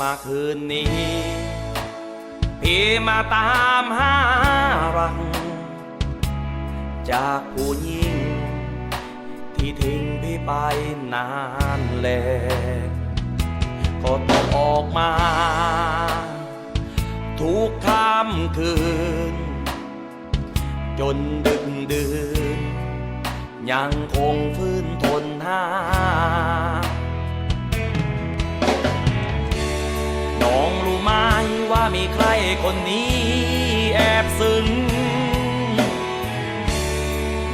มาคืนนี้ พี่มาตามหารัง จากผู้หญิง ที่ทิ้งพี่ไปนานแล้วก็ต้องออกมา ทุกค่ำคืน จนดึกดื่นยังคงฟื้นทนหา คนนี้แอบซึ้ง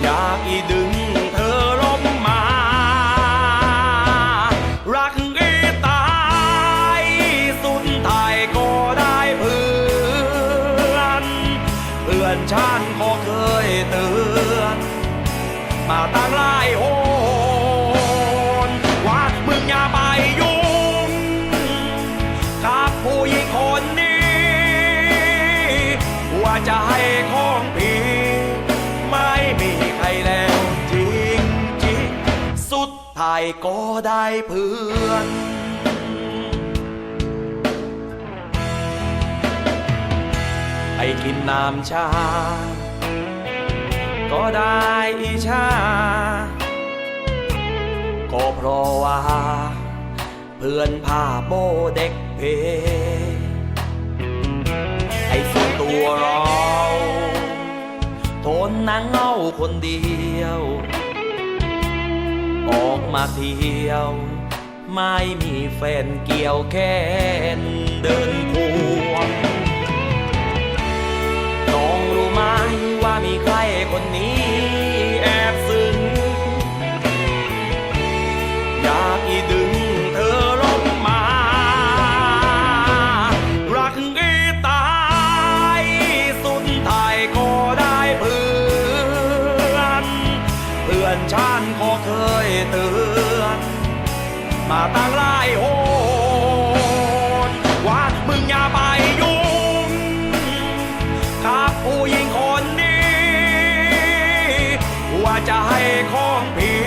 อยากอีดึงเธอลงมา รักอีตายสุดท้ายก็ได้เพื่อนเพื่อนฉันก็เคยเตือนมาตั้งหลายโหน จะให้ของพี่ไม่มีใครแล้วจริงจริงสุดท้ายก็ได้เพื่อนไปกินน้ำชา ก็ได้อิชา ก็เพราะว่า เพื่อนพาโบเด็กเพไอ้ส่วนตัวราท นนั่งเงาคนเดียว ออกมาเที่ยว ไม่มีแฟนเกี่ยวแค้นเดินควงน้องรู้ไหมว่ามีใครคนนี้ พื่อนฉันก็เคยเตือน มาตั้งหลายโหนว่ามึงอย่าไปยุ่งกับผู้หญิงคนนี้ว่าจะให้ของพี่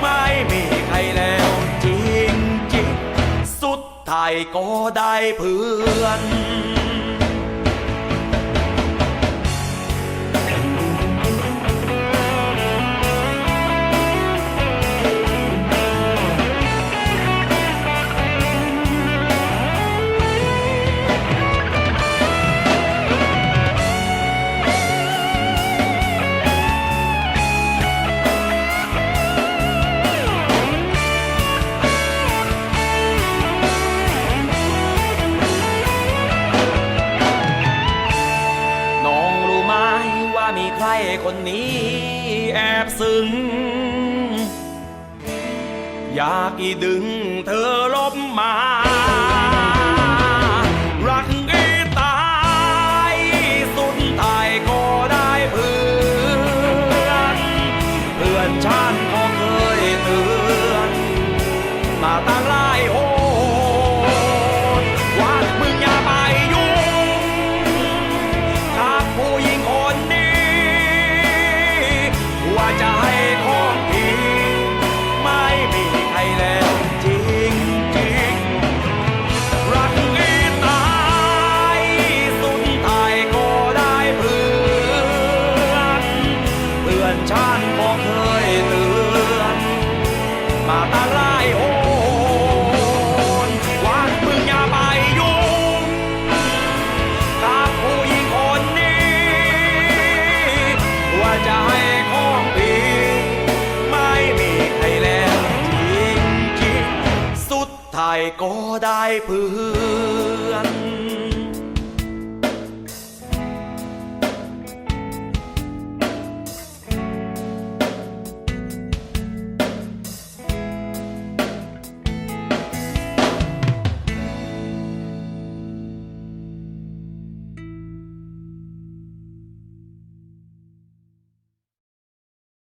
ไม่มีใครแล้วจริงจริงๆสุดท้ายก็ได้เพื่อน มีใครคนนี้แอบซึ้ง อยากอีดึงเธอลบมา ก็ได้เพื่อน